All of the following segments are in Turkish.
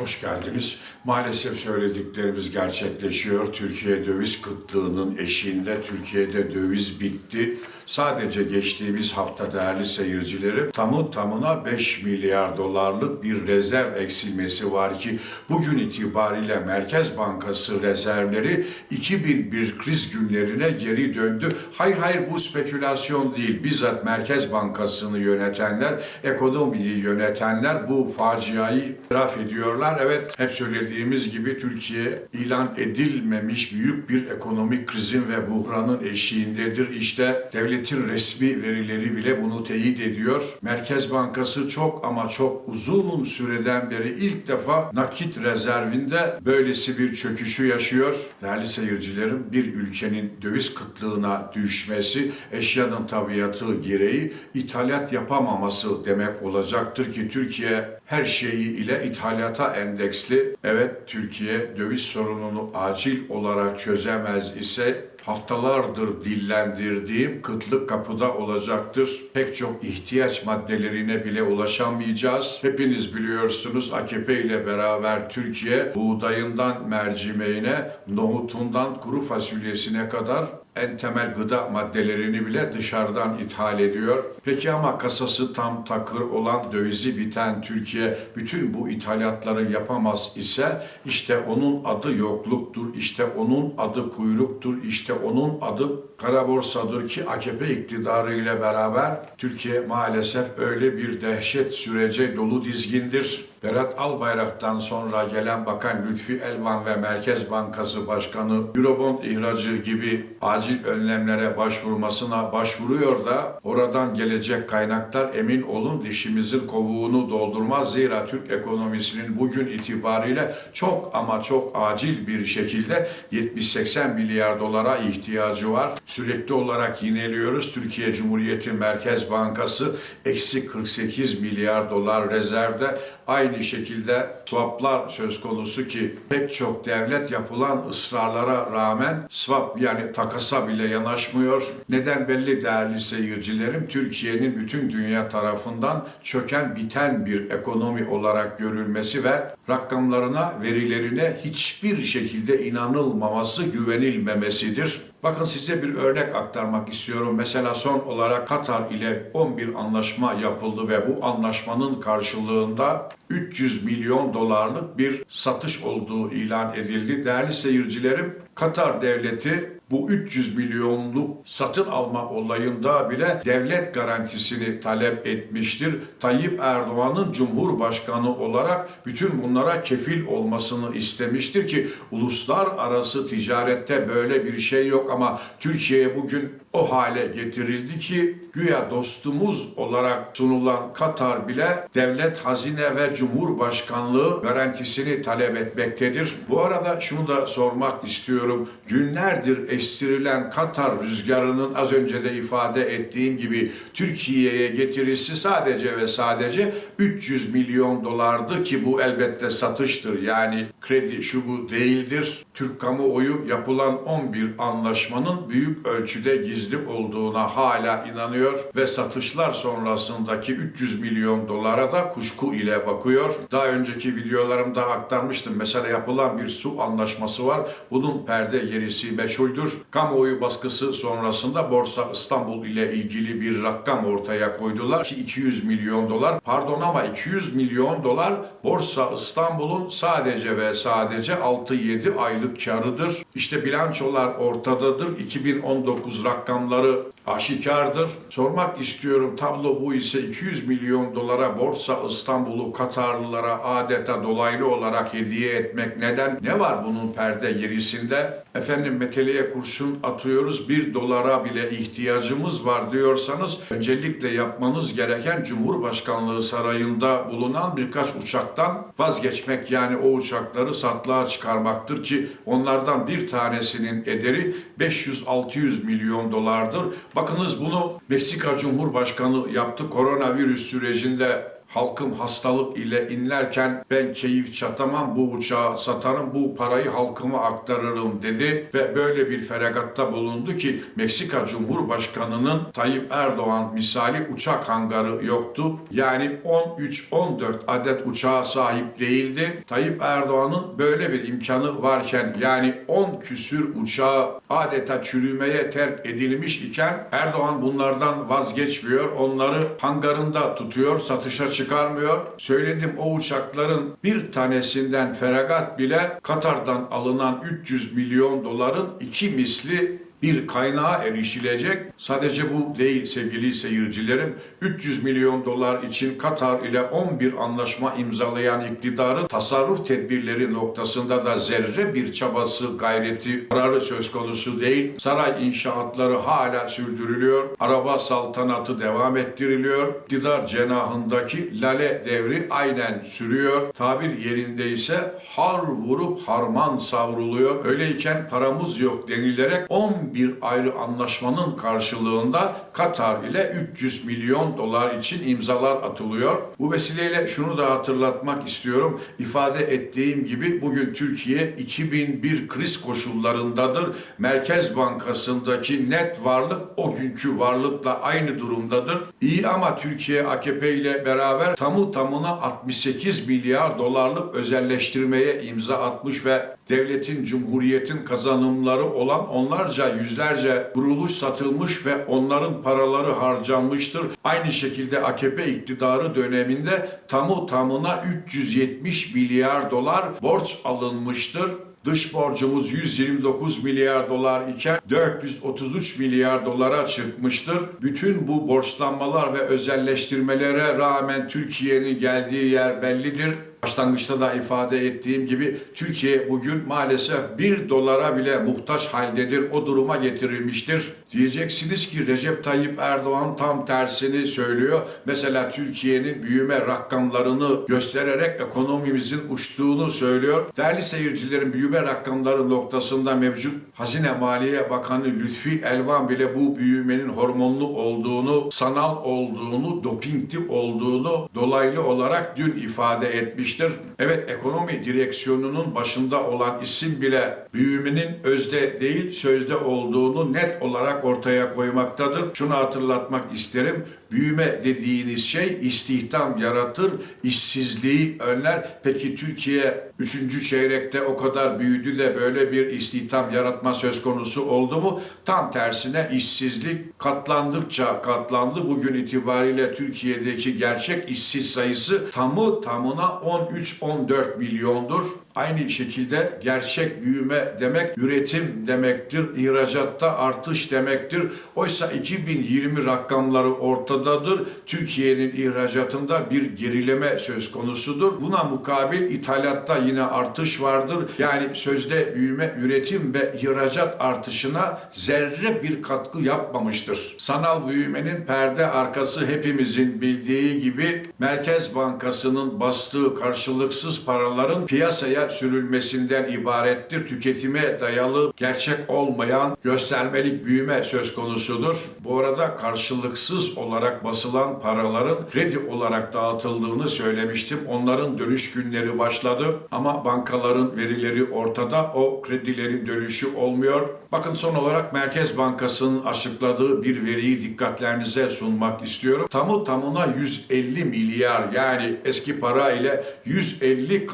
Hoş geldiniz. Maalesef söylediklerimiz gerçekleşiyor. Türkiye döviz kıtlığının eşiğinde Türkiye'de döviz bitti. Sadece geçtiğimiz hafta değerli seyircilerim tamı tamına 5 milyar dolarlık bir rezerv eksilmesi var ki bugün itibariyle Merkez Bankası rezervleri 2001 kriz günlerine geri döndü. Hayır hayır bu spekülasyon değil. Bizzat Merkez Bankası'nı yönetenler, ekonomiyi yönetenler bu faciayı itiraf ediyorlar. Evet hep söylediğimiz gibi Türkiye ilan edilmemiş büyük bir ekonomik krizin ve buhranın eşiğindedir. İşte devletin resmi verileri bile bunu teyit ediyor. Merkez Bankası çok ama çok uzun süreden beri ilk defa nakit rezervinde böylesi bir çöküşü yaşıyor. Değerli seyircilerim bir ülkenin döviz kıtlığına düşmesi eşyanın tabiatı gereği ithalat yapamaması demek olacaktır ki Türkiye her şeyi ile ithalata endeksli. Evet Türkiye döviz sorununu acil olarak çözemez ise haftalardır dillendirdiğim kıtlık kapıda olacaktır. Pek çok ihtiyaç maddelerine bile ulaşamayacağız. Hepiniz biliyorsunuz AKP ile beraber Türkiye buğdayından mercimeğine, nohutundan kuru fasulyesine kadar en temel gıda maddelerini bile dışarıdan ithal ediyor. Peki ama kasası tam takır olan dövizi biten Türkiye bütün bu ithalatları yapamaz ise işte onun adı yokluktur, işte onun adı kuyruktur, işte onun adı kara borsadır ki AKP iktidarı ile beraber Türkiye maalesef öyle bir dehşet sürece dolu dizgindir. Berat Albayrak'tan sonra gelen Bakan Lütfi Elvan ve Merkez Bankası Başkanı Eurobond ihracı gibi acil önlemlere başvurmasına başvuruyor da oradan gelecek kaynaklar emin olun dişimizin kovuğunu doldurmaz. Zira Türk ekonomisinin bugün itibariyle çok ama çok acil bir şekilde 70-80 milyar dolara ihtiyacı var. Sürekli olarak yineliyoruz. Türkiye Cumhuriyeti Merkez Bankası eksi 48 milyar dolar rezervde. Aynı şekilde swaplar söz konusu ki pek çok devlet yapılan ısrarlara rağmen swap yani takasa bile yanaşmıyor. Neden belli değerli seyircilerim? Türkiye'nin bütün dünya tarafından çöken biten bir ekonomi olarak görülmesi ve rakamlarına, verilerine hiçbir şekilde inanılmaması, güvenilmemesidir. Bakın size bir örnek aktarmak istiyorum. Mesela son olarak Katar ile 11 anlaşma yapıldı ve bu anlaşmanın karşılığında 300 milyon dolarlık bir satış olduğu ilan edildi. Değerli seyircilerim, Katar devleti bu 300 milyonluk satın alma olayında bile devlet garantisini talep etmiştir. Tayyip Erdoğan'ın Cumhurbaşkanı olarak bütün bunlara kefil olmasını istemiştir ki uluslararası ticarette böyle bir şey yok ama Türkiye'ye bugün o hale getirildi ki güya dostumuz olarak sunulan Katar bile devlet hazine ve cumhurbaşkanlığı garantisini talep etmektedir. Bu arada şunu da sormak istiyorum. Günlerdir estirilen Katar rüzgarının az önce de ifade ettiğim gibi Türkiye'ye getirisi sadece ve sadece 300 milyon dolardı ki bu elbette satıştır. Yani kredi şu bu değildir. Türk kamuoyu yapılan 11 anlaşmanın büyük ölçüde gizli olduğuna hala inanıyor ve satışlar sonrasındaki 300 milyon dolara da kuşku ile bakıyor. Daha önceki videolarımda aktarmıştım. Mesela yapılan bir su anlaşması var. Bunun perde yerisi meçhuldür. Kamuoyu baskısı sonrasında Borsa İstanbul ile ilgili bir rakam ortaya koydular ki 200 milyon dolar. Pardon ama 200 milyon dolar Borsa İstanbul'un sadece ve sadece 6-7 aylık karıdır. İşte bilançolar ortadadır. 2019 rakamları aşikardır. Sormak istiyorum tablo bu ise 200 milyon dolara Borsa İstanbul'u Katarlılara adeta dolaylı olarak hediye etmek neden? Ne var bunun perde gerisinde? Efendim meteleye kurşun atıyoruz bir dolara bile ihtiyacımız var diyorsanız öncelikle yapmanız gereken Cumhurbaşkanlığı sarayında bulunan birkaç uçaktan vazgeçmek yani o uçakları satlığa çıkarmaktır ki onlardan bir tanesinin ederi 500-600 milyon dolardır. Bakınız bunu Meksika Cumhurbaşkanı yaptı koronavirüs sürecinde halkım hastalık ile inlerken ben keyif çatamam bu uçağı satarım bu parayı halkıma aktarırım dedi ve böyle bir feragatta bulundu ki Meksika Cumhurbaşkanı'nın Tayyip Erdoğan misali uçak hangarı yoktu. Yani 13-14 adet uçağa sahip değildi. Tayyip Erdoğan'ın böyle bir imkanı varken yani 10 küsür uçağı adeta çürümeye terk edilmiş iken Erdoğan bunlardan vazgeçmiyor. Onları hangarında tutuyor, satışa çıkarmıyor. Söyledim o uçakların bir tanesinden feragat bile Katar'dan alınan 300 milyon doların iki misli bir kaynağa erişilecek. Sadece bu değil sevgili seyircilerim. 300 milyon dolar için Katar ile 11 anlaşma imzalayan iktidarın tasarruf tedbirleri noktasında da zerre bir çabası, gayreti, kararı söz konusu değil. Saray inşaatları hala sürdürülüyor. Araba saltanatı devam ettiriliyor. İktidar cenahındaki lale devri aynen sürüyor. Tabir yerindeyse har vurup harman savruluyor. Öyleyken paramız yok denilerek 11 ayrı anlaşmanın karşılığında Katar ile 300 milyon dolar için imzalar atılıyor. Bu vesileyle şunu da hatırlatmak istiyorum. İfade ettiğim gibi bugün Türkiye 2001 kriz koşullarındadır. Merkez Bankası'ndaki net varlık o günkü varlıkla aynı durumdadır. İyi ama Türkiye AKP ile beraber tamı tamına 68 milyar dolarlık özelleştirmeye imza atmış ve devletin, cumhuriyetin kazanımları olan onlarca, yüzlerce kuruluş satılmış ve onların paraları harcanmıştır. Aynı şekilde AKP iktidarı döneminde tamı tamına 370 milyar dolar borç alınmıştır. Dış borcumuz 129 milyar dolar iken 433 milyar dolara çıkmıştır. Bütün bu borçlanmalar ve özelleştirmelere rağmen Türkiye'nin geldiği yer bellidir. Başlangıçta da ifade ettiğim gibi Türkiye bugün maalesef bir dolara bile muhtaç haldedir. O duruma getirilmiştir. Diyeceksiniz ki Recep Tayyip Erdoğan tam tersini söylüyor. Mesela Türkiye'nin büyüme rakamlarını göstererek ekonomimizin uçtuğunu söylüyor. Değerli seyircilerin büyüme rakamları noktasında mevcut Hazine Maliye Bakanı Lütfi Elvan bile bu büyümenin hormonlu olduğunu, sanal olduğunu, dopingli olduğunu dolaylı olarak dün ifade etmiş etmiştir. Evet ekonomi direksiyonunun başında olan isim bile büyümenin özde değil sözde olduğunu net olarak ortaya koymaktadır. Şunu hatırlatmak isterim. Büyüme dediğiniz şey istihdam yaratır, işsizliği önler. Peki Türkiye 3. çeyrekte o kadar büyüdü de böyle bir istihdam yaratma söz konusu oldu mu? Tam tersine işsizlik katlandıkça katlandı. Bugün itibariyle Türkiye'deki gerçek işsiz sayısı tamı tamına 13-14 milyondur. Aynı şekilde gerçek büyüme demek üretim demektir, ihracatta artış demektir. Oysa 2020 rakamları ortadadır. Türkiye'nin ihracatında bir gerileme söz konusudur. Buna mukabil ithalatta yine artış vardır. Yani sözde büyüme, üretim ve ihracat artışına zerre bir katkı yapmamıştır. Sanal büyümenin perde arkası hepimizin bildiği gibi Merkez Bankası'nın bastığı karşılıksız paraların piyasaya sürülmesinden ibarettir. Tüketime dayalı, gerçek olmayan göstermelik büyüme söz konusudur. Bu arada karşılıksız olarak basılan paraların kredi olarak dağıtıldığını söylemiştim. Onların dönüş günleri başladı ama bankaların verileri ortada. O kredilerin dönüşü olmuyor. Bakın son olarak Merkez Bankası'nın açıkladığı bir veriyi dikkatlerinize sunmak istiyorum. Tamı tamına 150 milyar yani eski para ile 150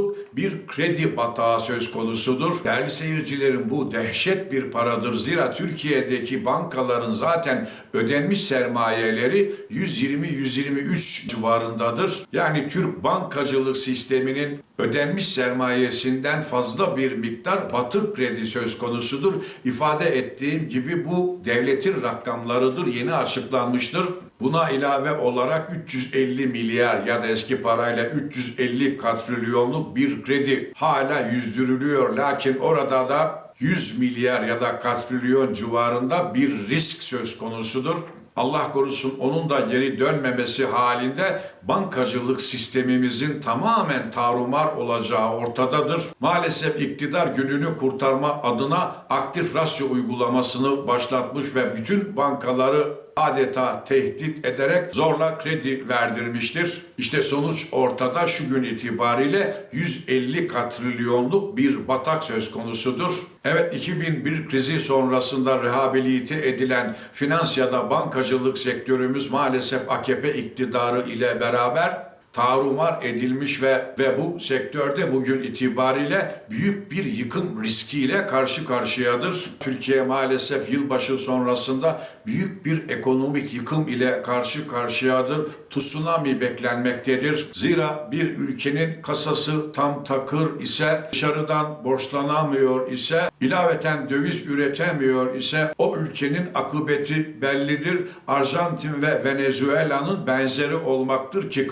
katrilyonluk bir kredi batağı söz konusudur. Değerli seyircilerin bu dehşet bir paradır. Zira Türkiye'deki bankaların zaten ödenmiş sermayeleri 120-123 civarındadır. Yani Türk bankacılık sisteminin ödenmiş sermayesinden fazla bir miktar batık kredi söz konusudur. İfade ettiğim gibi bu devletin rakamlarıdır. Yeni açıklanmıştır. Buna ilave olarak 350 milyar ya da eski parayla 350 katrilyonluk bir kredi hala yüzdürülüyor. Lakin orada da 100 milyar ya da katrilyon civarında bir risk söz konusudur. Allah korusun onun da geri dönmemesi halinde bankacılık sistemimizin tamamen tarumar olacağı ortadadır. Maalesef iktidar gününü kurtarma adına aktif rasyo uygulamasını başlatmış ve bütün bankaları adeta tehdit ederek zorla kredi verdirmiştir. İşte sonuç ortada şu gün itibariyle 150 katrilyonluk bir batak söz konusudur. Evet 2001 krizi sonrasında rehabilite edilen finans ya da bankacılık sektörümüz maalesef AKP iktidarı ile beraber tarumar edilmiş ve ve bu sektörde bugün itibariyle büyük bir yıkım riskiyle karşı karşıyadır. Türkiye maalesef yılbaşı sonrasında büyük bir ekonomik yıkım ile karşı karşıyadır. Tsunami beklenmektedir. Zira bir ülkenin kasası tam takır ise dışarıdan borçlanamıyor ise ilaveten döviz üretemiyor ise o ülkenin akıbeti bellidir. Arjantin ve Venezuela'nın benzeri olmaktır ki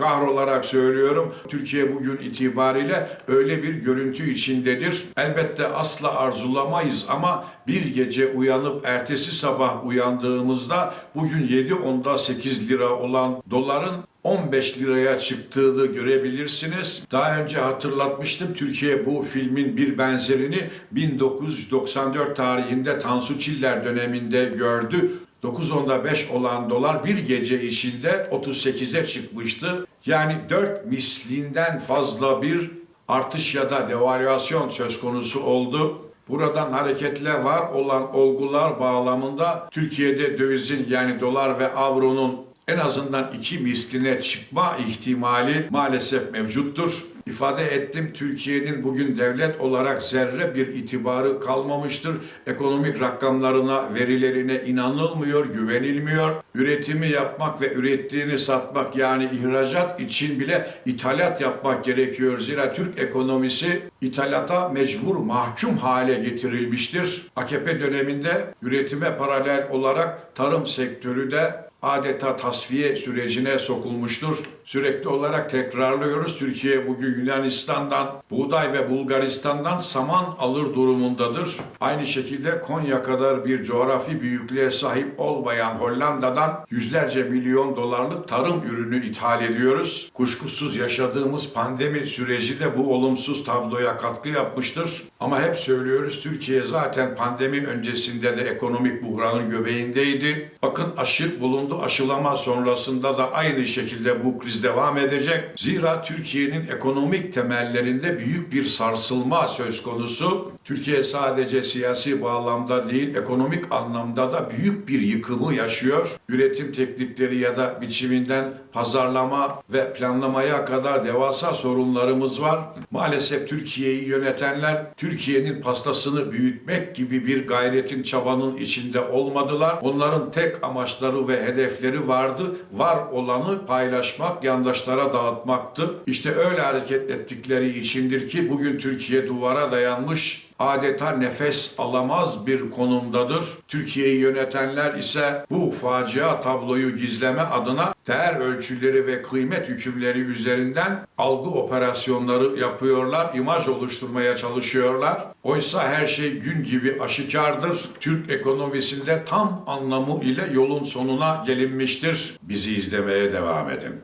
kahrolarak söylüyorum. Türkiye bugün itibariyle öyle bir görüntü içindedir. Elbette asla arzulamayız ama bir gece uyanıp ertesi sabah uyandığımızda bugün 7.10'da 8 lira olan doların 15 liraya çıktığını görebilirsiniz. Daha önce hatırlatmıştım. Türkiye bu filmin bir benzerini 1994 tarihinde Tansu Çiller döneminde gördü. 9.10'da 5 olan dolar bir gece içinde 38'e çıkmıştı. Yani 4 mislinden fazla bir artış ya da devalüasyon söz konusu oldu. Buradan hareketle var olan olgular bağlamında Türkiye'de dövizin yani dolar ve avronun en azından iki misline çıkma ihtimali maalesef mevcuttur. İfade ettim Türkiye'nin bugün devlet olarak zerre bir itibarı kalmamıştır. Ekonomik rakamlarına, verilerine inanılmıyor, güvenilmiyor. Üretimi yapmak ve ürettiğini satmak yani ihracat için bile ithalat yapmak gerekiyor. Zira Türk ekonomisi ithalata mecbur mahkum hale getirilmiştir. AKP döneminde üretime paralel olarak tarım sektörü de adeta tasfiye sürecine sokulmuştur. Sürekli olarak tekrarlıyoruz. Türkiye bugün Yunanistan'dan buğday ve Bulgaristan'dan saman alır durumundadır. Aynı şekilde Konya kadar bir coğrafi büyüklüğe sahip olmayan Hollanda'dan yüzlerce milyon dolarlık tarım ürünü ithal ediyoruz. Kuşkusuz yaşadığımız pandemi süreci de bu olumsuz tabloya katkı yapmıştır. Ama hep söylüyoruz Türkiye zaten pandemi öncesinde de ekonomik buhranın göbeğindeydi. Bakın aşı bulundu aşılama sonrasında da aynı şekilde bu kriz devam edecek. Zira Türkiye'nin ekonomik temellerinde büyük bir sarsılma söz konusu. Türkiye sadece siyasi bağlamda değil ekonomik anlamda da büyük bir yıkımı yaşıyor. Üretim teknikleri ya da biçiminden pazarlama ve planlamaya kadar devasa sorunlarımız var. Maalesef Türkiye'yi yönetenler Türkiye'nin pastasını büyütmek gibi bir gayretin çabanın içinde olmadılar. Onların tek amaçları ve hedefleri vardı. Var olanı paylaşmak, yandaşlara dağıtmaktı. İşte öyle hareket ettikleri içindir ki bugün Türkiye duvara dayanmış adeta nefes alamaz bir konumdadır. Türkiye'yi yönetenler ise bu facia tabloyu gizleme adına değer ölçüleri ve kıymet hükümleri üzerinden algı operasyonları yapıyorlar, imaj oluşturmaya çalışıyorlar. Oysa her şey gün gibi aşikardır. Türk ekonomisinde tam anlamı ile yolun sonuna gelinmiştir. Bizi izlemeye devam edin.